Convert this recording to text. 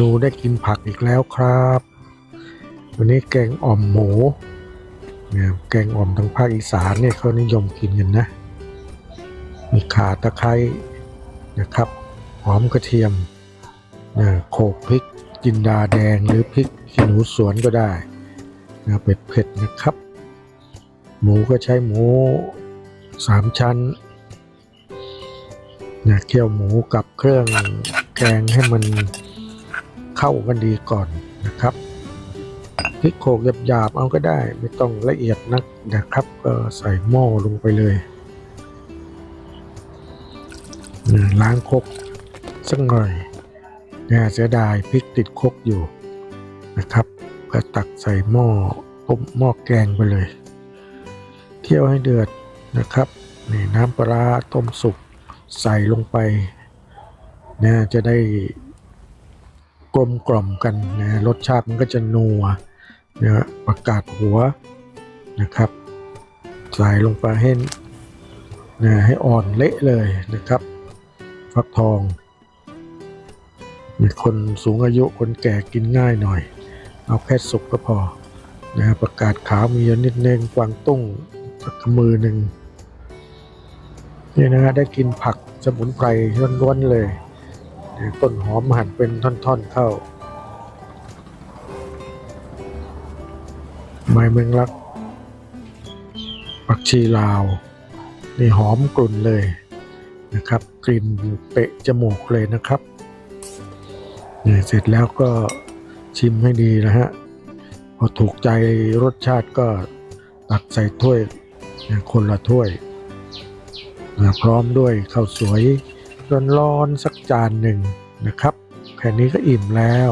นูได้กินผักอีกแล้วครับ วันนี้แกงอ่อมหมูเนี่ยแกงอ่อมทางภาคอีสานเนี่ยเขานิยมกินกันนะ มีข่าตะไคร้นะครับ หอมกระเทียมเนะโขลกพริกจินดาแดงหรือพริกขี้หนูสวนก็ได้นะเผ็ดๆนะครับ หมูก็ใช้หมูสามชั้นนะเคี่ยวหมูกับเครื่องแกงให้มัน เข้ากันดีก่อนนะครับพริกโขลกหยาบๆเอาก็ได้ไม่ต้องละเอียดนักนะครับ ก็ใส่หม้อลงไปเลยล้างคกสักหน่อยนะเสียดายพริกติดคกอยู่นะครับ ก็ตักใส่หม้อต้มหม้อแกงไปเลยเคี่ยวให้เดือดนะครับนี่น้ำปลาต้มสุกใส่ลงไปนะจะได้ กลมกล่อมกันนะรสชาติมันก็จะนัวนะประกาศหัวนะครับใส่ลงไปให้นะให้อ่อนเละเลยนะครับฟักทองมีคนสูงอายุคนแก่กินง่ายหน่อย เอาแค่สุกก็พอนะฮะประกาศขาวมีอยู่นิดนึงกวางตุ้งสักมือหนึ่งนี่นะฮะได้กินผักสมุนไพรล้วนๆเลย ต้นหอมหั่นเป็นท่อนๆเข้า ใบเมงลักผักชีลาว นี่หอมกลุ่นเลยนะครับ กลิ่นเปะจมูกเลยนะครับนี่เสร็จแล้วก็ชิมให้ดีนะฮะ พอถูกใจรสชาติก็ตักใส่ถ้วยคนละถ้วย พร้อมด้วยข้าวสวย ร้อนๆสักจานหนึ่งนะครับ แค่นี้ก็อิ่มแล้ว